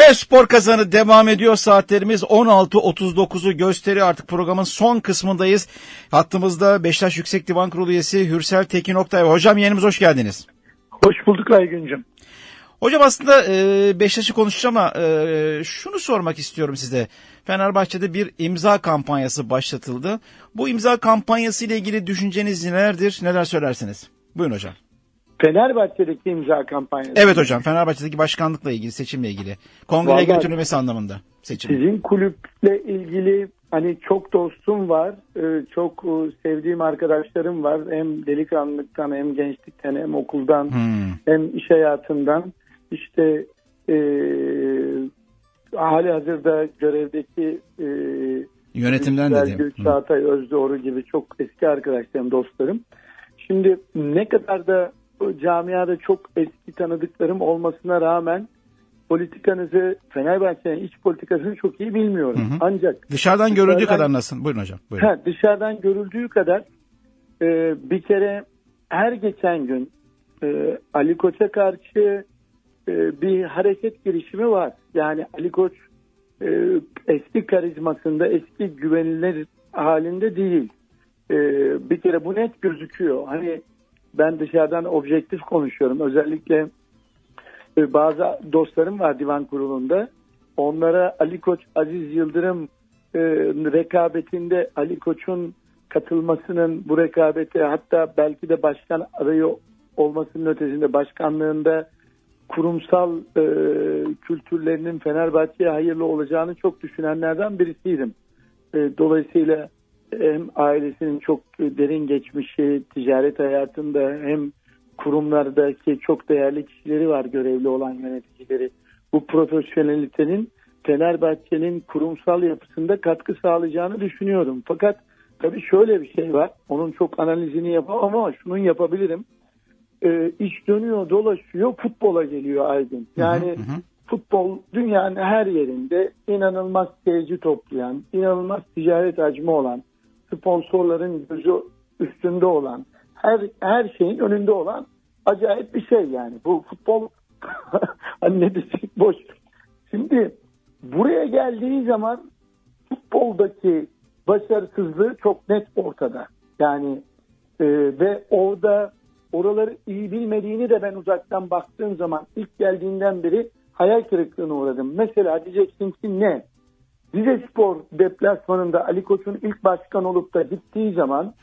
Evet spor kazanı devam ediyor. Saatlerimiz 16.39'u gösteriyor. Artık programın son kısmındayız. Hattımızda Beşiktaş Yüksek Divan Kurulu üyesi Hürsel Tekin Oktay. Hocam yayınımıza hoş geldiniz. Hoş bulduk Aygüncüm. Hocam aslında e, Beşiktaş'ı konuşacağım ama e, şunu sormak istiyorum size. Fenerbahçe'de bir imza kampanyası başlatıldı. Bu imza kampanyası ile ilgili düşünceniz nelerdir? Neler söylersiniz? Buyurun hocam. Fenerbahçe'deki imza kampanyası. Evet hocam Fenerbahçe'deki başkanlıkla ilgili, seçimle ilgili. Kongreye Vallahi- götürülmesi anlamında seçim. Sizin kulüple ilgili hani çok dostum var, e, çok e, sevdiğim arkadaşlarım var. Hem delikanlılıktan hem gençlikten hem okuldan Hmm. hem iş hayatından. İşte e, hali hazırda görevdeki e, Yönetimden dedim. Çağatay Özdoğru gibi çok eski arkadaşlarım, dostlarım. Şimdi ne kadar da camiada çok eski tanıdıklarım olmasına rağmen politikanızı, Fenerbahçe'nin iç politikasını çok iyi bilmiyorum. Hı hı. Ancak Dışarıdan görüldüğü Dışarıdan- kadar nasıl? Buyurun hocam. Buyurun. ha, dışarıdan görüldüğü kadar e, bir kere her geçen gün e, Ali Koç'a karşı e, bir hareket girişimi var. Yani Ali Koç e, eski karizmasında, eski güvenilir halinde değil. E, bir kere bu net gözüküyor. Hani ben dışarıdan objektif konuşuyorum. Özellikle e, bazı dostlarım var divan kurulunda. Onlara Ali Koç, Aziz Yıldırım e, rekabetinde Ali Koç'un katılmasının bu rekabete hatta belki de başkan adayı olmasının ötesinde başkanlığında kurumsal e, kültürlerinin Fenerbahçe'ye hayırlı olacağını çok düşünenlerden birisiydim. E, dolayısıyla hem ailesinin çok derin geçmişi ticaret hayatında hem kurumlardaki çok değerli kişileri var görevli olan yöneticileri. Bu profesyonelitenin Fenerbahçe'nin kurumsal yapısında katkı sağlayacağını düşünüyorum. Fakat tabii şöyle bir şey var. Onun çok analizini yapamam ama şunun yapabilirim. E, iş dönüyor dolaşıyor futbola geliyor Aydın. Yani Hı hı. futbol dünyanın her yerinde inanılmaz seyirci toplayan, inanılmaz ticaret hacmi olan, sponsorların gözü üstünde olan, her her şeyin önünde olan acayip bir şey yani. Bu futbol hani ne desek boş. Şimdi buraya geldiği zaman futboldaki başarısızlığı çok net ortada. Yani e, ve orada oraları iyi bilmediğini de ben uzaktan baktığım zaman ilk geldiğinden beri hayal kırıklığına uğradım. Mesela diyeceksin ki ne? Rize Spor deplasmanında Ali Koç'un ilk başkan olup da gittiği zaman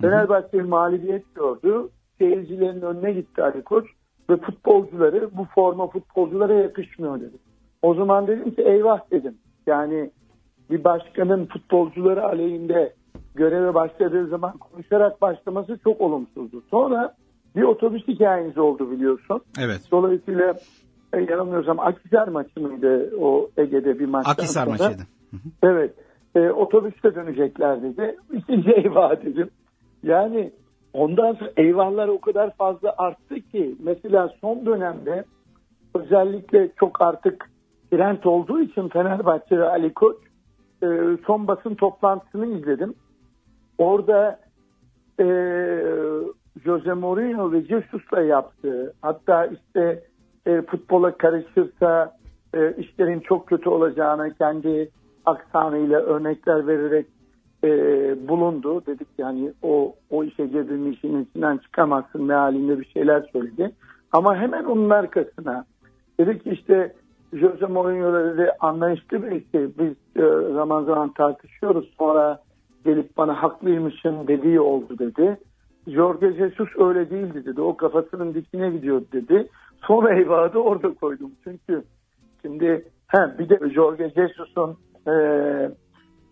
Fenerbahçe mağlubiyet gördü. Seyircilerin önüne gitti Ali Koç ve futbolcuları bu forma futbolculara yakışmıyor dedi. O zaman dedim ki eyvah dedim. Yani bir başkanın futbolcuları aleyhinde göreve başladığı zaman konuşarak başlaması çok olumsuzdu. Sonra bir otobüs hikayeniz oldu biliyorsun. Evet. Dolayısıyla e, yanılmıyorsam Akhisar maçı mıydı o Ege'de bir maçtan Akhisar sonra? maçıydı. Evet. E, otobüste dönecekler dedi. İkinci eyvah dedim. Yani ondan sonra eyvahlar o kadar fazla arttı ki mesela son dönemde özellikle çok artık trend olduğu için Fenerbahçe ve Ali Koç e, son basın toplantısını izledim. Orada e, Jose Mourinho ve Jesus'la yaptığı hatta işte e, futbola karışırsa e, işlerin çok kötü olacağını kendi aksanıyla örnekler vererek e, bulundu. Dedik yani o o işe girdiğin işin içinden çıkamazsın mealinde bir şeyler söyledi. Ama hemen onun arkasına dedik işte Jose Mourinho dedi anlayışlı birisi. Biz e, zaman zaman tartışıyoruz. Sonra gelip bana haklıymışım dediği oldu dedi. Jorge Jesus öyle değildi dedi. O kafasının dikine gidiyordu dedi. Sonra eyvahı da orada koydum. Çünkü şimdi he, bir de Jorge Jesus'un e,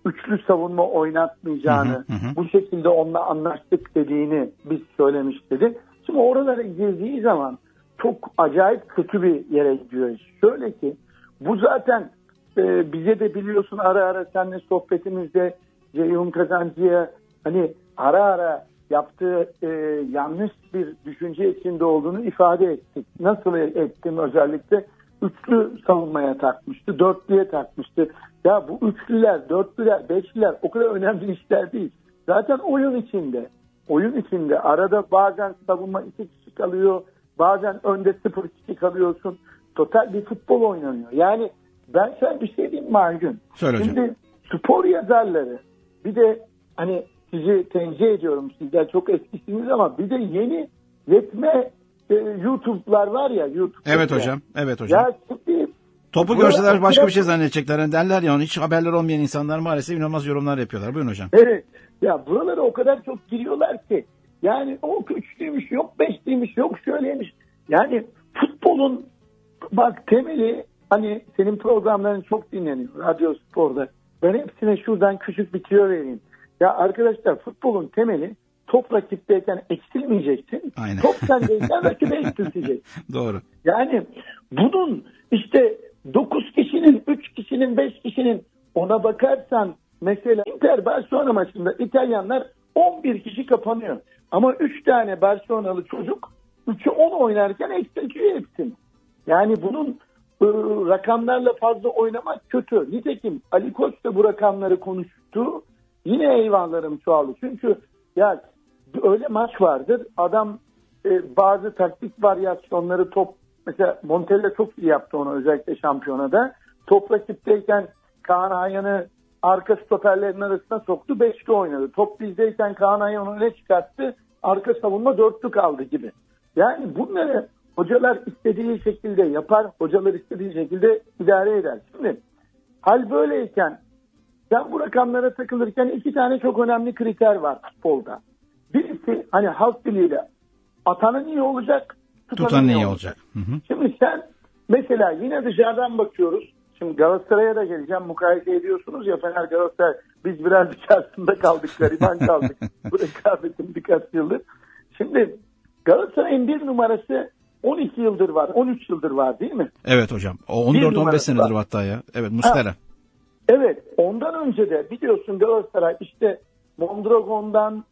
üçlü savunma oynatmayacağını, Hı hı, hı. bu şekilde onunla anlaştık dediğini biz söylemiş dedi. Şimdi oralara girdiği zaman çok acayip kötü bir yere gidiyor. iş. Şöyle ki bu zaten e, bize de biliyorsun ara ara seninle sohbetimizde Ceyhun Kazancı'ya hani ara ara yaptığı e, yanlış bir düşünce içinde olduğunu ifade ettik. Nasıl ettim özellikle? Üçlü savunmaya takmıştı, dörtlüye takmıştı. Ya bu üçlüler, dörtlüler, beşliler o kadar önemli işler değil. Zaten oyun içinde, oyun içinde arada bazen savunma iki kişi kalıyor, bazen önde sıfır kişi kalıyorsun. Total bir futbol oynanıyor. Yani ben sana bir şey diyeyim mi Aygün? Söyle hocam. Şimdi spor yazarları bir de hani sizi tenzih ediyorum sizler çok eskisiniz ama bir de yeni yetme e, YouTube'lar var ya YouTube. Evet hocam. Evet hocam. Ya Topu görseler başka bir şey zannedecekler. Yani derler ya hiç haberler olmayan insanlar maalesef inanılmaz yorumlar yapıyorlar. Buyurun hocam. Evet. Ya buralara o kadar çok giriyorlar ki. Yani o üçlüymüş, yok beşliymiş, yok şöyleymiş. Yani futbolun bak temeli hani senin programların çok dinleniyor radyo sporda. Ben hepsine şuradan küçük bir tüyo vereyim. Ya arkadaşlar futbolun temeli top rakipteyken eksilmeyeceksin. Aynen. Top sendeyken rakibi eksilteceksin. Doğru. Yani bunun işte 9 kişinin, 3 kişinin, 5 kişinin ona bakarsan mesela Inter Barcelona maçında İtalyanlar 11 kişi kapanıyor. Ama 3 tane Barcelonalı çocuk 3'ü 10 oynarken eksiltiyor hepsini. Yani bunun e, rakamlarla fazla oynamak kötü. Nitekim Ali Koç da bu rakamları konuştu. Yine eyvahlarım çoğaldı. Çünkü ya öyle maç vardır. Adam e, bazı taktik varyasyonları top mesela Montella çok iyi yaptı onu özellikle şampiyonada. Top rakipteyken Kaan Ayhan'ı arka stoperlerin arasına soktu. Beşli oynadı. Top bizdeyken Kaan Ayhan onu öne çıkarttı. Arka savunma dörtlü kaldı gibi. Yani bunları hocalar istediği şekilde yapar. Hocalar istediği şekilde idare eder. Şimdi hal böyleyken sen bu rakamlara takılırken iki tane çok önemli kriter var futbolda. Birisi hani halk diliyle atanın iyi olacak, tutanın, Tutan iyi iyi olacak. Hı hı. Şimdi sen mesela yine dışarıdan bakıyoruz. Şimdi Galatasaray'a da geleceğim. Mukayese ediyorsunuz ya Fener Galatasaray. Biz biraz dışarısında kaldık. Gariban kaldık. Bu rekabetin birkaç yıldır. Şimdi Galatasaray'ın bir numarası 12 yıldır var. 13 yıldır var değil mi? Evet hocam. O Bir 14-15 numarası senedir var. hatta ya. Evet Mustera. Evet. Ondan önce de biliyorsun Galatasaray işte Mondragon'dan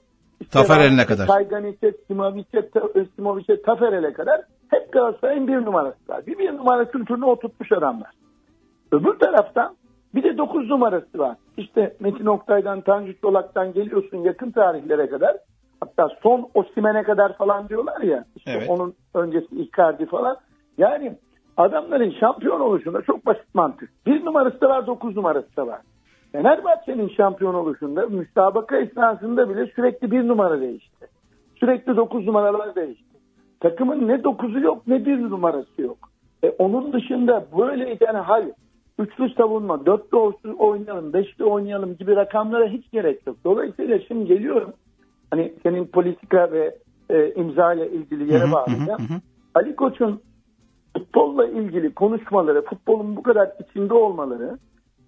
Taferel'ine kadar. Kayganiş'e, Simovic'e, Simovic'e, Taferel'e kadar hep Galatasaray'ın bir numarası var. Bir bir numara kültürünü oturtmuş adamlar. Öbür taraftan bir de 9 numarası var. İşte Metin Oktay'dan, Tanju Çolak'tan geliyorsun yakın tarihlere kadar. Hatta son Osimhen'e kadar falan diyorlar ya. İşte Evet. onun öncesi Icardi falan. Yani adamların şampiyon oluşunda çok basit mantık. Bir numarası da var, 9 numarası da var. Fenerbahçe'nin şampiyon oluşunda müsabaka esnasında bile sürekli bir numara değişti. Sürekli 9 numaralar değişti. Takımın ne 9'u yok ne bir numarası yok. E, onun dışında böyleyken hal üçlü savunma, dörtlü olsun oynayalım, beşli oynayalım gibi rakamlara hiç gerek yok. Dolayısıyla şimdi geliyorum hani senin politika ve e, imza ile ilgili yere bağlayacağım. Ali Koç'un futbolla ilgili konuşmaları, futbolun bu kadar içinde olmaları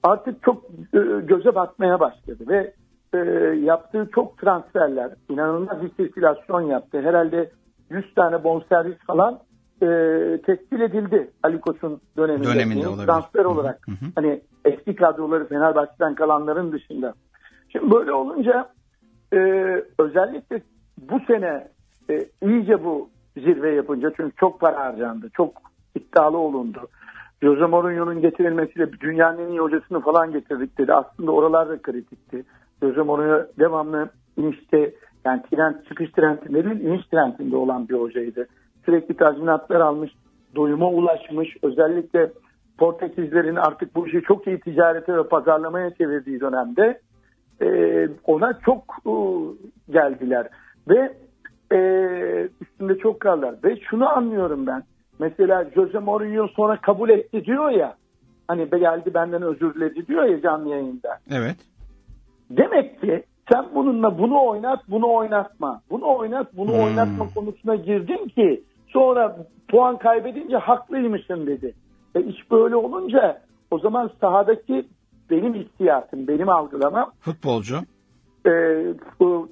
artık çok e, göze batmaya başladı ve e, yaptığı çok transferler, inanılmaz bir sirkülasyon yaptı. Herhalde 100 tane bonservis falan e, tescil edildi Ali Koç'un döneminde. Döneminde olabilir. Transfer olarak. hı hı. Hani eski kadroları Fenerbahçe'den kalanların dışında. Şimdi böyle olunca e, özellikle bu sene e, iyice bu zirve yapınca çünkü çok para harcandı. Çok iddialı olundu. Jose Mourinho'nun getirilmesiyle dünyanın en iyi hocasını falan getirdik dedi. Aslında oralar da kritikti. Jose Mourinho devamlı inişte yani trend, çıkış trendinde değil iniş trendinde olan bir hocaydı. Sürekli tazminatlar almış, doyuma ulaşmış. Özellikle Portekizlerin artık bu işi çok iyi ticarete ve pazarlamaya çevirdiği dönemde e, ona çok e, geldiler ve e, üstünde çok kaldılar ve şunu anlıyorum ben mesela Jose Mourinho sonra kabul etti diyor ya hani geldi benden özür diledi diyor ya canlı yayında Evet. demek ki sen bununla bunu oynat bunu oynatma bunu oynat bunu Hmm. oynatma konusuna girdin ki sonra puan kaybedince haklıymışsın dedi ve iş böyle olunca o zaman sahadaki benim hissiyatım benim algılamam Futbolcu. e, bu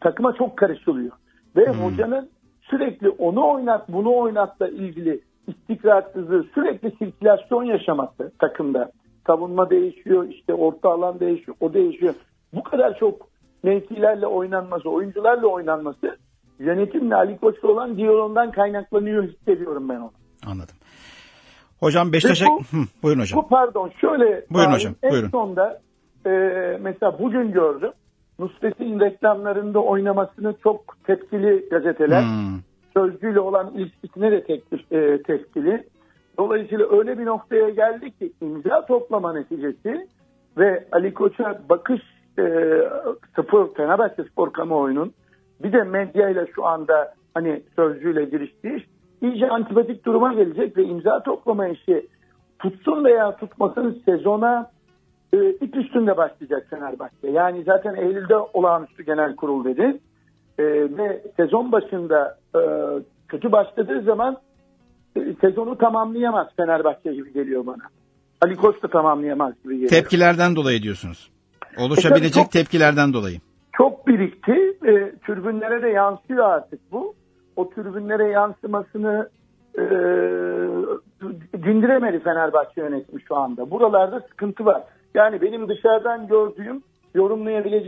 takıma çok karışılıyor. Ve Hmm. hocanın sürekli onu oynat bunu oynatla ilgili istikrarsızlığı sürekli sirkülasyon yaşaması takımda. Savunma değişiyor işte orta alan değişiyor o değişiyor. Bu kadar çok mevkilerle oynanması oyuncularla oynanması yönetimle Ali Koç'la olan diyaloğundan kaynaklanıyor hissediyorum ben onu. Anladım. Hocam Beşiktaş'a... Bu- Hı, buyurun hocam. Bu pardon şöyle Buyurun bağlayayım. hocam, en buyurun. sonda e, mesela bugün gördüm Nusret'in reklamlarında oynamasını çok tepkili gazeteler Hmm. sözcüyle olan ilişkisine de teklif, e, tepkili Dolayısıyla öyle bir noktaya geldi ki imza toplama neticesi ve Ali Koç'a bakış e, spor, Fenerbahçe spor kamuoyunun bir de medyayla şu anda hani sözcüyle giriştiği iş iyice antipatik duruma gelecek ve imza toplama işi tutsun veya tutmasın sezona e, ip üstünde başlayacak Fenerbahçe. Yani zaten Eylül'de olağanüstü genel kurul dedi. E, ve sezon başında e, kötü başladığı zaman e, sezonu tamamlayamaz Fenerbahçe gibi geliyor bana. Ali Koç da tamamlayamaz gibi geliyor. Tepkilerden dolayı diyorsunuz. Oluşabilecek E çok- tepkilerden dolayı. çok birikti. E, türbünlere de yansıyor artık bu. O türbünlere yansımasını e, dindiremedi Fenerbahçe yönetimi şu anda. Buralarda sıkıntı var. Yani benim dışarıdan gördüğüm, yorumlayabileceğim